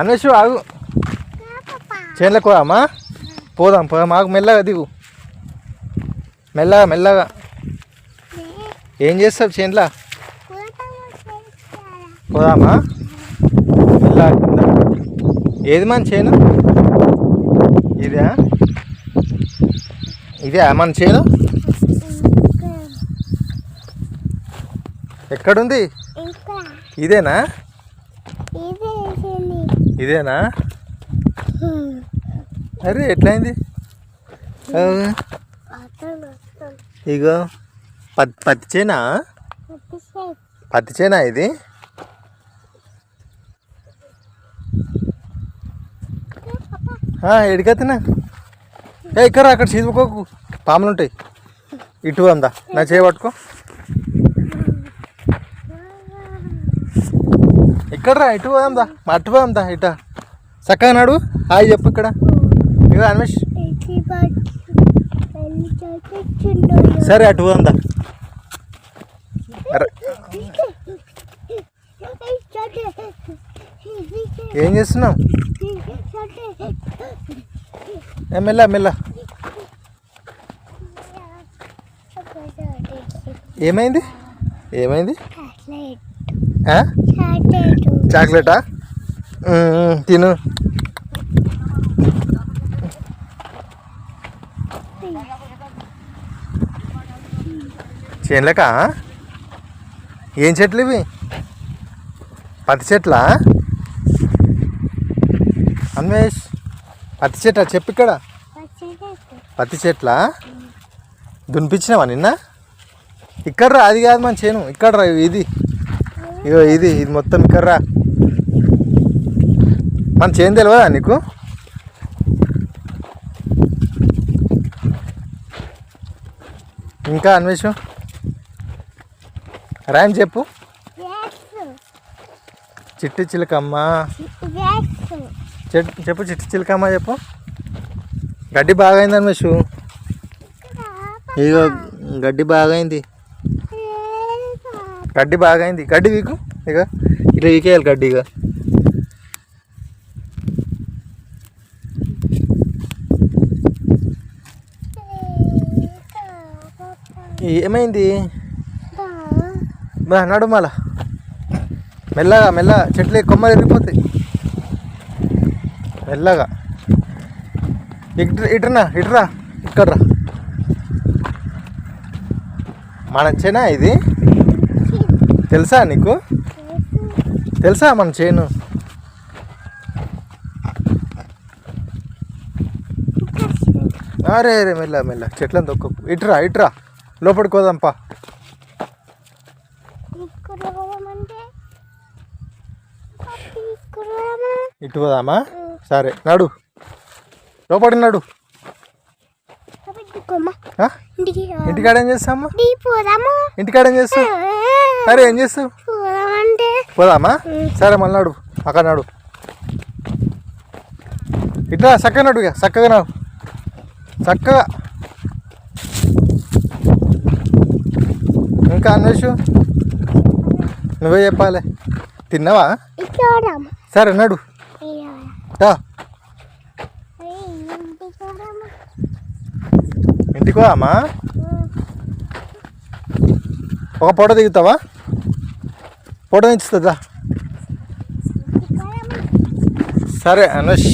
అన్వేషు ఆగు. చేనులకు పోదామా పోదాం పోదాం. మాకు మెల్లగా దిగు. మెల్లగా మెల్లగా. ఏం చేస్తావు చేనులా? పోదామా? మెల్లగా ఏది మన చేను? ఇదే? ఇదే మన చేను? ఎక్కడుంది? ఇదేనా? ఇదేనా? అరే ఎట్లయింది? ఇగో పత్తి పత్తి చేనా? పత్తి చేనా ఇది? ఎడికత్తినా? ఏ ఇక్కడ అక్కడ చీదుకోకు. పాములు ఉంటాయి ఇటు అందా. నా చేయబట్టుకో ఇక్కడ రా ఇటు పోదాందా మా అటు పోదాందా ఇట. చక్కగా నాడు హాయ్ చెప్పు ఇక్కడ. ఇగో అన్వేష్. సరే అటు పోదాందా ఏం చేస్తున్నావు? మెల్ల మెల్ల. ఏమైంది? ఏమైంది? చాక్లెటా? తిను. చేనులకా? ఏం చెట్లు ఇవి? పత్తి చెట్లా? అన్వేష్ పత్తి చెట్ల చెప్పు ఇక్కడ. పత్తి చెట్ల? దునిపించినావా నిన్న? ఇక్కడ రా అది కాదు మన చేను. ఇక్కడ రా ఇది. ఇగో ఇది ఇది మొత్తం కర్రా మన చేయం తెలియదా నీకు? ఇంకా అన్వేషం? రాయం చెప్పు. చిట్టి చిలకమ్మ. చెప్పు చిట్టి చిలకమ్మ చెప్పు. గడ్డి బాగైంది అన్వేషు. ఇగో గడ్డి బాగైంది. గడ్డి అయింది గడ్డి వీకు? ఇక ఇట్లా వీకేయాలి గడ్డి ఇక. ఏమైంది? బా నడు మళ్ళా. మెల్లగా మెల్లగా. చెట్లు కొమ్మలు ఎరిగిపోతాయి మెల్లగా. ఇటు ఇటునా ఇటురా ఇక్కడ రా మన చెనా ఇది? తెలుసా నీకు? తెలుసా మన చేను? అరే అరే మెల్ల మెల్ల. చెట్లను తొక్కకు. ఇటురా ఇటురా. లోపలికి పోదాంపా ఇటు పోదామా? సరే నడు. లోపడి నడు? ఇంటికాడ ఏం చేస్తామా ఇంటికాడ ఏం అరే ఏం చేస్తావు? పోదామా? సరే మళ్ళీ నడు అక్కడ నడు. ఇట్లా చక్కగా నడు చక్కగా నడు. చక్కగా. ఇంకా అన్వేషు నువ్వే చెప్పాలి. తిన్నావా? సరే నడు. ఇంటికి పోదామా? ఒక ఫోటో దిగుతావా? ఫోటో దించుతుందా సరే అనుష్.